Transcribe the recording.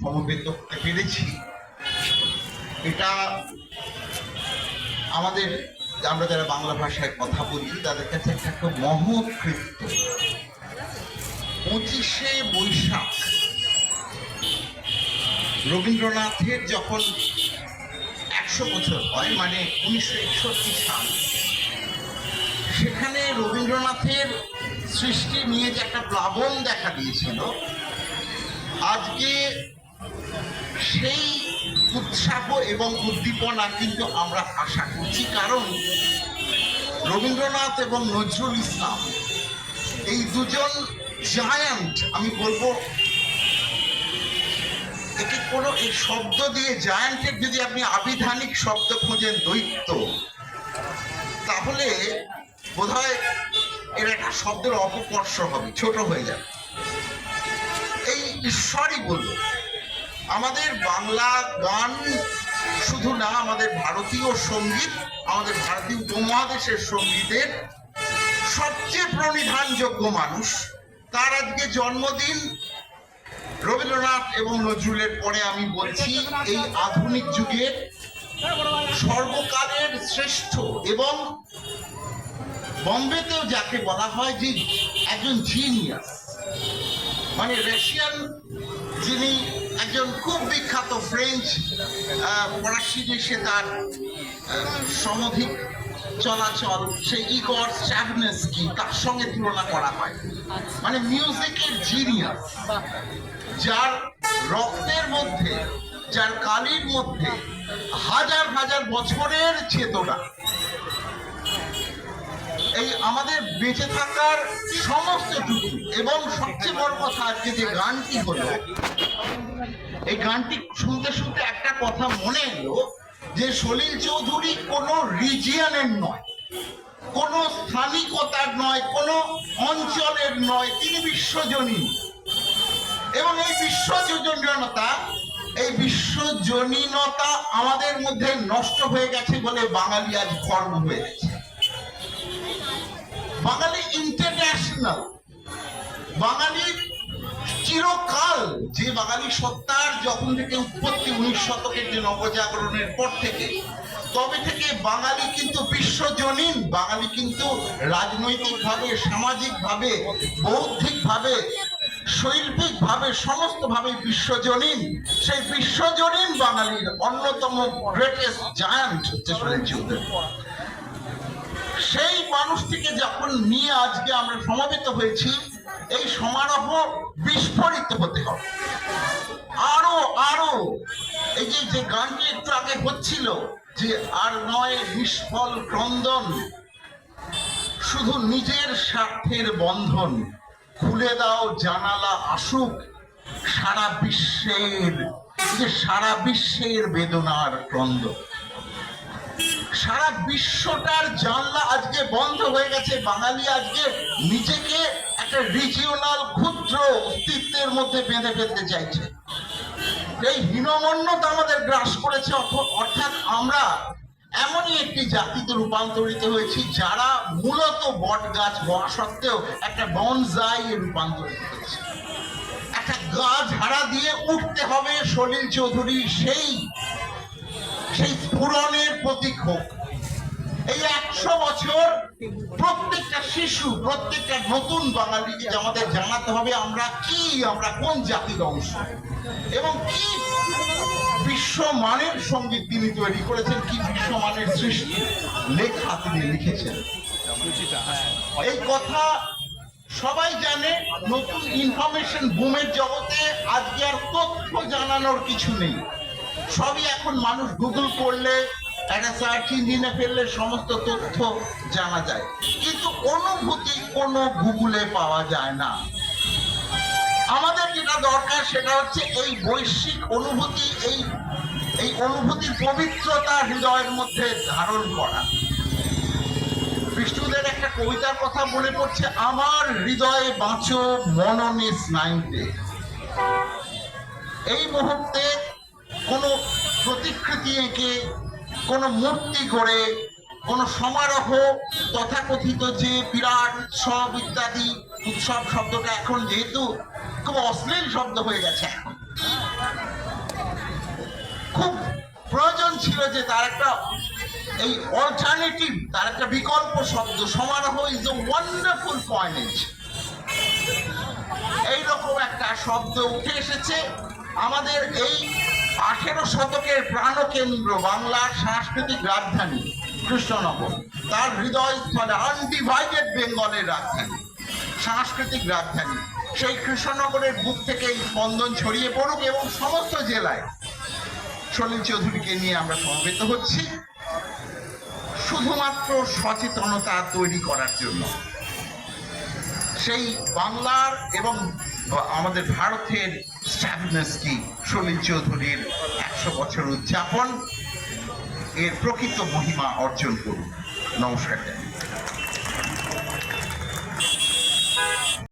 সমবেত করতে পেরেছি। এটা আমাদের, আমরা যারা বাংলা ভাষায় কথা বলি তাদের কাছে একটা একটা মহৎ কৃত্য পঁচিশে বৈশাখ, রবীন্দ্রনাথের যখন একশো বছর হয় মানে উনিশশো একষট্টি সাল, সেখানে রবীন্দ্রনাথের সৃষ্টি নিয়ে যে একটা প্লাবন দেখা দিয়েছিল, আজকে সেই উৎসাহ এবং উদ্দীপনা কিন্তু আমরা আশা করছি। কারণ রবীন্দ্রনাথ এবং নজরুল ইসলাম, এই দুজন জায়ান্ট আমি বলব, একে কোনো এই শব্দ দিয়ে জায়ান্টের যদি আপনি আবিধানিক শব্দ খোঁজেন দৈত্য, তাহলে বোধহয় এর একটা শব্দের অপকর্ষ হবে, ছোট হয়ে যাবে। এই ঈশ্বরই বলল। আমাদের বাংলা গান শুধু না, আমাদের ভারতীয় সংগীত, আমাদের ভারতীয় উপমহাদেশের সঙ্গীতের সবচেয়ে প্রণিধানযোগ্য মানুষ। তার আজকে জন্মদিন। রবীন্দ্রনাথ এবং নজরুলের পরে আমি বলছি, এই আধুনিক যুগের সর্বকালের শ্রেষ্ঠ এবং বম্বেতেও যাকে বলা হয় যে একজন জিনিয়াস মানে রাশিয়ান যিনি একজন খুব বিখ্যাত ফ্রেঞ্চ ফরাসি দেশে তার সমধিক চলাচল, সেই ইগর স্ট্যাভনেস্কি তার সঙ্গে তুলনা করা হয়। মানে মিউজিকের জিনিয়াস যার রক্তের মধ্যে, যার কালির মধ্যে হাজার হাজার বছরের চেতনা। এই আমাদের বেঁচে থাকার সমস্ত টুকু এবং সবচেয়ে বড় কথা আজকে যে গানটি হলো এই গানটি শুনতে শুনতে একটা কথা মনে এলো যে সলিল চৌধুরী কোনো রিজিয়নের নয়, কোনো স্থানিকতার নয়, কোনো অঞ্চলের নয়, তিনি বিশ্বজনীন এবং এই বিশ্বজনীনতা এই বিশ্বজনীনতা আমাদের মধ্যে নষ্ট হয়ে গেছে বলে বাঙালি আজ কর্ম হয়ে গেছে। বাঙালি ইন্টারন্যাশনাল বাঙালির চিরকাল যে বাঙালি সত্তার যখন থেকে উৎপত্তি উনিশ শতকের যে নবজাগরণের পর থেকে, তবে থেকে বাঙালি কিন্তু বিশ্বজনীন, বাঙালি কিন্তু রাজনৈতিকভাবে, সামাজিকভাবে, বৌদ্ধিকভাবে, শৈল্পিকভাবে, সমস্তভাবে বিশ্বজনীন। সেই বিশ্বজনীন বাঙালির অন্যতম গ্রেটেস্ট জায়ান্ট হচ্ছে চৌধুরী। সেই মানুষটিকে যখন নিয়ে আজকে আমরা সমাবেত হয়েছি এই সমারোহ বিস্ফোরিত হতে হবে। আরও আরও। এই যে যে গানটি একটু আগে হচ্ছিল যে আর নয় নিষ্ফল ক্রন্দন, শুধু নিজের স্বার্থের বন্ধন, খুলে দাও জানালা আসুক সারা বিশ্বের যে সারা বিশ্বের বেদনার ক্রন্দ। সারা বিশ্বটার জানলা আজকে বন্ধ হয়ে গেছে, বাঙালি আজকে নিজেকে একটা রিজিওনাল ক্ষুদ্র অস্তিত্বের মধ্যে বেঁধে ফেলতে চাইছে। এই হীনমন্যতা আমাদের গ্রাস করেছে অর্থাৎ আমরা এমনই একটি জাতিতে রূপান্তরিত হয়েছি যারা মূলত বট গাছ হওয়া সত্ত্বেও একটা বনজাই রূপান্তরিত হয়েছে। একটা গা ঝাড়া দিয়ে উঠতে হবে সলিল চৌধুরী সেই সেই স্ফুরণের প্রতীক হোক। এই একশো বছর প্রত্যেকটা শিশু, প্রত্যেকটা নতুন বাঙালিকে আমাদের জানাতে হবে আমরা কি, আমরা কোন জাতির অংশ? এবং কি বিশ্বমানের সংগীত তিনি তৈরি করেছেন, কি বিশ্বমানের সৃষ্টি লেখা তিনি লিখেছেন। এই কথা সবাই জানে, নতুন ইনফরমেশন বুমের জগতে আজকে আর তথ্য জানানোর কিছু নেই। সবই এখন মানুষ গুগল করলে একটা সার্চ ইঞ্জিনে ফেললে সমস্ত তথ্য জানা যায়। কিন্তু অনুভূতি কোনো গুগলে পাওয়া যায় না। আমাদের যেটা দরকার সেটা হচ্ছে এই বৈশ্বিক অনুভূতি, এই এই অনুভূতির পবিত্রতা হৃদয়ের মধ্যে ধারণ করা। বিষ্ণুদের একটা কবিতার কথা মনে পড়ছে, আমার হৃদয়ে বাঁচো মননে স্নায়ুতে। এই মুহূর্তে কোনো প্রতিকৃতি এঁকে কোনো মূর্তি করে কোনো সমারোহ তথাকথিত যে বিরাট উৎসব ইত্যাদি উৎসব শব্দটা এখন যেহেতু খুব অশ্লীল শব্দ হয়ে গেছে এখন। খুব প্রয়োজন ছিল যে তার একটা এই অল্টারনেটিভ তার একটা বিকল্প শব্দ, সমারোহ ইজ এ ওয়ান্ডারফুল পয়েন্ট এইরকম একটা শব্দ উঠে এসেছে। আমাদের এই আঠেরো শতকের প্রাণকেন্দ্র বাংলার সাংস্কৃতিক রাজধানী কৃষ্ণনগর। তার হৃদয়স্থলে আনডিভাইডেড বেঙ্গলের রাজধানী, সাংস্কৃতিক রাজধানী। সেই কৃষ্ণনগরের বুক থেকে এই স্পন্দন ছড়িয়ে পড়ুক এবং সমস্ত জেলায় সলিল চৌধুরীকে নিয়ে আমরা সমবেত হচ্ছি। শুধুমাত্র সচেতনতা তৈরি করার জন্য। সেই বাংলার এবং আমাদের ভারতের স্ট্যাবিনেসকি সলিল চৌধুরীর একশো বছর উদযাপন এর প্রকৃত মহিমা অর্জন করুন। নমস্কার